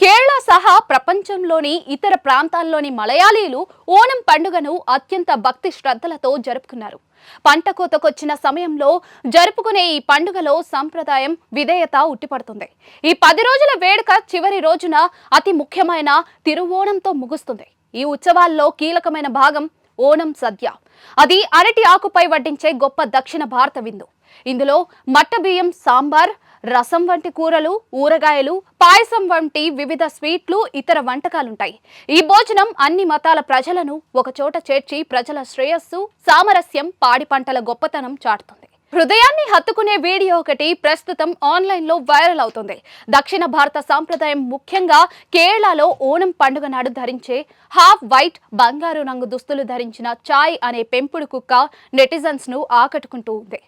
కేరళ సహా ప్రపంచంలోని ఇతర ప్రాంతాల్లోని మలయాళీలు ఓణం పండుగను అత్యంత భక్తి శ్రద్ధలతో జరుపుకున్నారు. పంట కోతకొచ్చిన సమయంలో జరుపుకునే ఈ పండుగలో సంప్రదాయం విధేయత ఉట్టిపడుతుంది. ఈ పది రోజుల వేడుక చివరి రోజున అతి ముఖ్యమైన తిరువోణంతో ముగుస్తుంది. ఈ ఉత్సవాల్లో కీలకమైన భాగం ఓణం సద్య. అది అరటి ఆకుపై వడ్డించే గొప్ప దక్షిణ భారత విందు. ఇందులో మట్ట బియ్యం సాంబార్ రసం వంటి కూరలు ఊరగాయలు పాయసం వంటి వివిధ స్వీట్లు ఇతర వంటకాలుంటాయి. ఈ భోజనం అన్ని మతాల ప్రజలను ఒకచోట చేర్చి ప్రజల శ్రేయస్సు సామరస్యం పాడి పంటల గొప్పతనం చాటుతుంది. హృదయాన్ని హత్తుకునే వీడియో ఒకటి ప్రస్తుతం ఆన్లైన్లో వైరల్ అవుతుంది. దక్షిణ భారత సాంప్రదాయం ముఖ్యంగా కేరళలో ఓణం పండుగ నాడు ధరించే హాఫ్ వైట్ బంగారు రంగు దుస్తులు ధరించిన చాయ్ అనే పెంపుడు కుక్క నెటిజన్స్ను ఆకట్టుకుంటూ ఉంది.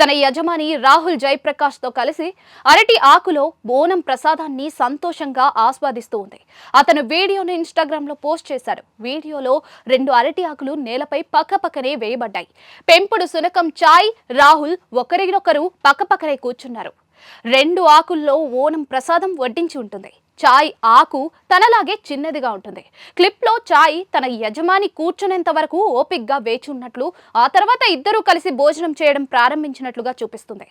తన యజమాని రాహుల్ జయప్రకాష్తో కలిసి అరటి ఆకులో ఓణం ప్రసాదాన్ని సంతోషంగా ఆస్వాదిస్తూ ఉంది. అతను వీడియోను ఇన్స్టాగ్రామ్లో పోస్ట్ చేశారు. వీడియోలో రెండు అరటి ఆకులు నేలపై పక్కపక్కనే వేయబడ్డాయి. పెంపుడు సునకం చాయ్ రాహుల్ ఒకరినొకరు పక్కపక్కనే కూర్చున్నారు. రెండు ఆకుల్లో ఓణం ప్రసాదం వడ్డించి ఉంటుంది. చాయ్ ఆకు తనలాగే చిన్నదిగా ఉంటుంది. క్లిప్లో చాయ్ తన యజమాని కూర్చునేంత వరకు ఓపిక్గా వేచి ఉన్నట్లు ఆ తర్వాత ఇద్దరూ కలిసి భోజనం చేయడం ప్రారంభించినట్లుగా చూపిస్తుంది.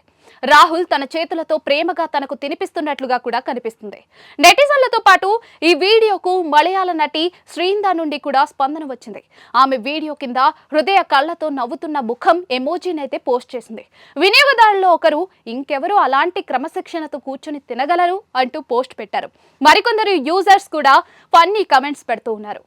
రాహుల్ తన చేతులతో ప్రేమగా తనకు తినిపిస్తున్నట్లుగా కూడా కనిపిస్తుంది. నెటిజన్లతో పాటు ఈ వీడియోకు మలయాళ నటి శ్రీందా నుండి కూడా స్పందన వచ్చింది. ఆమె వీడియో కింద హృదయ కళ్ళతో నవ్వుతున్న ముఖం ఎమోజీనైతే పోస్ట్ చేసింది. వినియోగదారుల్లో ఒకరు ఇంకెవరు అలాంటి క్రమశిక్షణతో కూర్చొని తినగలరు అంటూ పోస్ట్ పెట్టారు. మరికొందరు యూజర్స్ కూడా ఫన్నీ కమెంట్స్ పెడుతూ ఉన్నారు.